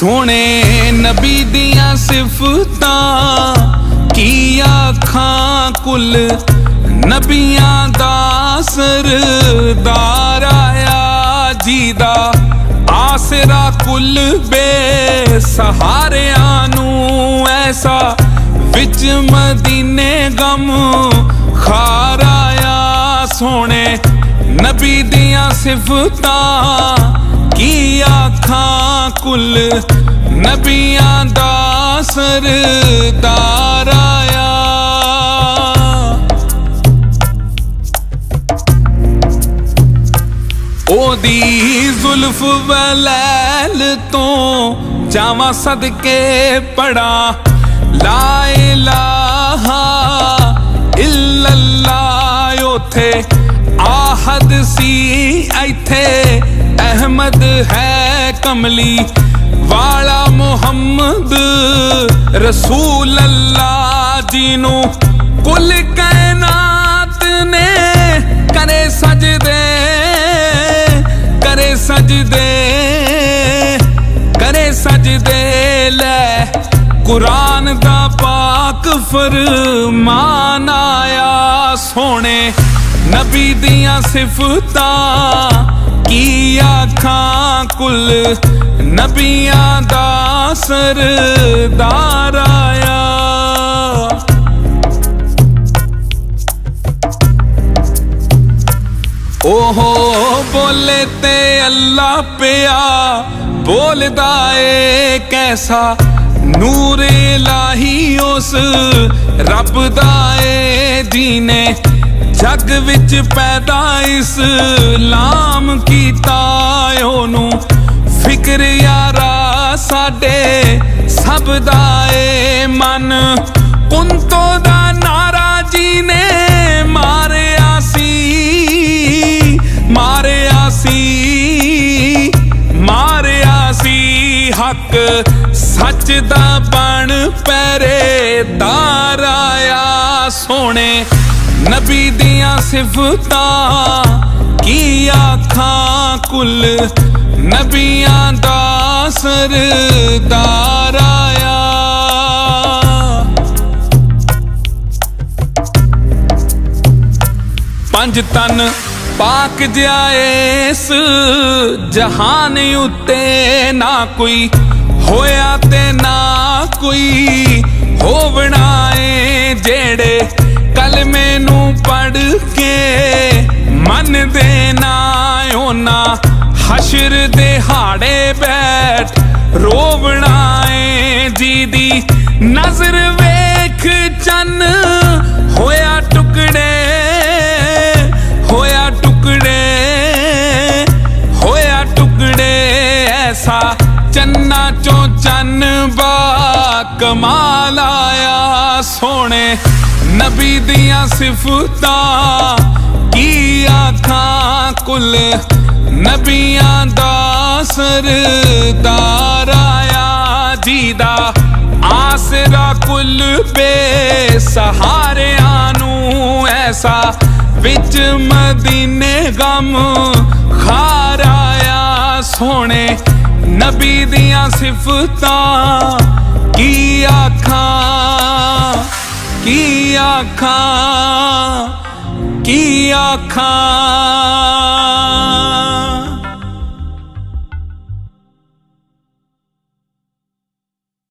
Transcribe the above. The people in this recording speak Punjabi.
ਸੋਹਣੇ ਨਬੀ ਦੀਆਂ ਸਿਫਤਾਂ, ਕੀ ਆਖਾਂ ਕੁਲ ਨਬੀਆਂ ਦਾ ਸਰਦਾਰ ਆਇਆ ਜੀ ਦਾ? ਆਸਰਾ ਕੁੱਲ ਬੇਸਹਾਰਿਆਂ ਨੂੰ ਐਸਾ ਵਿੱਚ ਮਦੀਨੇ ਗਮ ਖਾਰ ਆਇਆ। ਸੋਹਣੇ ਨਬੀ ਦੀਆਂ ਸਿਫਤਾਂ, ਕੀ ਆਖਾਂ ਕੁੱਲ ਨਬੀਆਂ ਦਾ ਸਰਦਾਰ ਆਇਆ। ਉਹਦੀ ਜ਼ੁਲਫ ਵਲੈਲ ਤੋਂ ਜਾਵਾਂ ਸਦਕੇ ਪੜਾ। ਲਾ ਇਲਾਹਾ ਇਲੱਲਾ ਉਥੇ ਆਹਦ ਸੀ ਇੱਥੇ, ਅਹਿਮਦ ਹੈ ਕਮਲੀ। ਵਾਲਾ ਮੁਹੰਮਦ ਰਸੂਲ ਅੱਲਾ ਜੀ ਨੂੰ ਕੁੱਲ ਕਾਇਨਾਤ ਨੇ ਕਰੇ ਸਜਦੇ ਕਰੇ ਸਜਦੇ ਕਰੇ ਸਜਦੇ ਲੈ। ਕੁਰਾਨ ਦਾ ਪਾਕ ਫਰਮਾਨ ਆਇਆ ਸੋਹਣੇ। ਨਬੀ ਦੀਆਂ ਸਿਫਤਾਂ, ਕੀ ਆਖਾਂ ਕੁੱਲ? ਨਬੀਆਂ ਦਾ ਸਰਦਾਰ ਆਇਆ। ਓਹੋ ਬੋਲੇ ਤੇ ਅੱਲਾ ਪਿਆ, ਬੋਲਦਾ ਏ ਕੈਸਾ? ਨੂਰ ਇਲਾਹੀ ਉਸ, ਰੱਬ ਦਾ ਏ ਜੀਨੇ ਜੱਗ ਵਿੱਚ ਪੈਦਾ ਇਸਲਾਮ ਕੀਤਾ ਉਹਨੂੰ। ਫਿਕਰ ਯਾਰਾ ਸਾਡੇ ਸਭ ਦਾ ਏ ਮਨ। ਕੁੰਤੋ ਦਾ ਨਾਰਾ ਜੀ ਨੇ ਮਾਰਿਆ ਸੀ ਮਾਰਿਆ ਸੀ ਮਾਰਿਆ ਸੀ। ਹੱਕ ਸੱਚ ਦਾ ਬਣ ਪਹਿਰੇਦਾਰ ਆਇਆ ਸੋਹਣੇ। ਨਬੀ ਦੀਆਂ ਸਿਫਤਾਂ ਕੀ ਆਖਾਂ ਕੁੱਲ ਨਬੀਆਂ ਦਾ ਸਰਦਾਰ ਆਇਆ। ਪੰਜ ਤਨ ਪਾਕ ਜਾਏਸ ਜਹਾਨ ਉਤੇ ਨਾ ਕੋਈ ਹੋਇਆ ਤੇ ਨਾ ਕੋਈ ਹੋਵਣਾ ਏ ਜਿਹੜੇ ਕੱਲ ਮੈਨੂੰ ਪੜ ਕੇ ਮਨ ਦੇ ਨਾ ਉਹਨਾਂ ਹਸ਼ਰ ਦੇ ਹਾੜੇ ਬੈਠ ਰੋਵਣਾ ਏ ਜੀ ਦੀ ਨਜ਼ਰ ਵੇਖ ਚੰਨ, ਹੋਇਆ ਟੁਕੜੇ ਹੋਇਆ ਟੁਕੜੇ ਹੋਇਆ ਟੁਕੜੇ ਐਸਾ ਚੰਨਾ ਚੋਂ ਚੰਨ ਬਾ ਕਮਾਲ ਆਇਆ ਸੋਹਣੇ। ਨਬੀ ਦੀਆਂ ਸਿਫਤਾਂ ਕੀ ਆਖਾਂ ਕੁਲ? ਨਬੀਆਂ ਦਾ ਸਰਦਾਰ ਆਇਆ ਜੀਦਾ। ਆਸਰਾ ਕੁੱਲ ਬੇਸਹਾਰਿਆਂ ਨੂੰ ਐਸਾ ਵਿੱਚ ਮਦੀਨੇ ਗਮ ਖਾਰ ਆਇਆ ਸੋਹਣੇ। ਨਬੀ ਦੀਆਂ ਸਿਫਤਾਂ ਕੀ ਆਖਾਂ ਕੀ ਆਖਾਂ? ਕੀ ਆਖਾਂ?